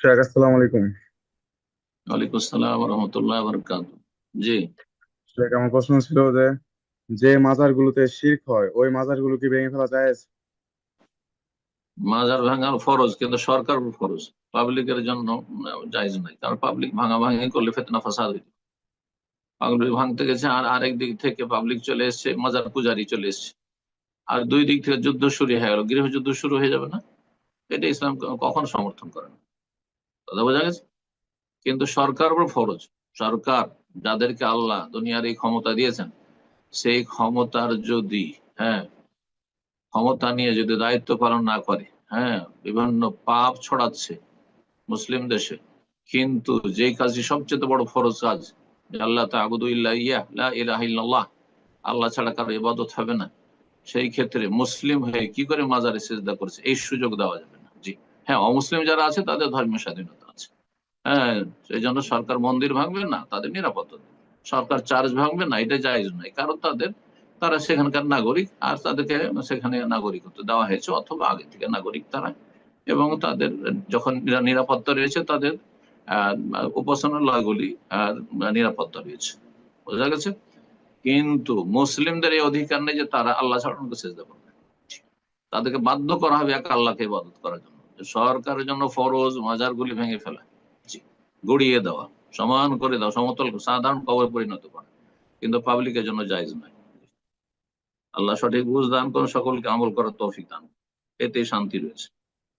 শেখ আসসালামু আলাইকুম। ওয়ালাইকুম আসসালাম রহমতুল্লাহ বরকাত জি। শেখ আমার প্রশ্ন ছিল যে যে মাজার গুলোতে শিরক হয় ওই মাজারগুলো কি ভেঙে ফেলা যায় মাজার ভাঙার ফরজ কিন্তু সরকার ফরজ। পাবলিকের জন্য জায়জ নাই কারণ পাবলিক ভাঙা ভাঙি করলে ফেতনা ফাসাদ হইত। পাবলিক ভাঙতে গেছে আর আরেক দিক থেকে পাবলিক চলে এসছে মাজার পূজারি চলে এসছে। আর দুই দিক থেকে যুদ্ধ শুরু হয়ে গেল গৃহযুদ্ধ শুরু হয়ে যাবে না? এটা ইসলাম কখন সমর্থন করে না? কথা বোঝা গেছে? কিন্তু সরকার উপর ফরজ। সরকার যাদেরকে আল্লাহ দুনিয়ার এই ক্ষমতা দিয়েছেন, সেই ক্ষমতার যদি হ্যাঁ ক্ষমতা নিয়ে যদি দায়িত্ব পালন না করে হ্যাঁ বিভিন্ন পাপ ছড়াচ্ছে মুসলিম দেশে, কিন্তু যেই কাজটি সবচেয়ে বড় ফরজ কাজ আল্লাহ ইল্লাল্লাহ, আল্লাহ ছাড়া কারও ইবাদত হবে না, সেই ক্ষেত্রে মুসলিম হয়ে কি করে মাজারে সেজদা করছে? এই সুযোগ দেওয়া যাবে না। জি হ্যাঁ অমুসলিম যারা আছে তাদের ধর্মীয় স্বাধীনতা। হ্যাঁ সেই জন্য সরকার মন্দির ভাঙবে না, তাদের নিরাপত্তা সরকার চার্জ ভাঙবে না, এটা জায়জ নয়, কারণ তাদের, তারা সেখানকার নাগরিক, আর তাদেরকে সেখানে নাগরিকত্ব দেওয়া হয়েছে, অথবা আগে থেকে নাগরিক তারা, এবং তাদের, যখন নিরাপত্তা রয়েছে, তাদের উপাসনালয়গুলি নিরাপত্তা রয়েছে। বোঝা গেছে? কিন্তু মুসলিমদের এই অধিকার নেই যে তারা আল্লাহ ছাড়া অন্যকে সেজদা করবে তাদেরকে বাধ্য করা হবে এক আল্লাহকে ইবাদত করার জন্য। সরকারের জন্য ফরজ মাজারগুলি ভেঙে ফেলা। গড়িয়ে দেওয়া, সমান করে দাও সমতল সাধারণ কবর পরিণত করা। কিন্তু পাবলিকের জন্য জায়জ নয়। আল্লাহ সঠিক বুঝ দান করুন, সকলকে আমল করার তৌফিক দান। এতে শান্তি রয়েছে।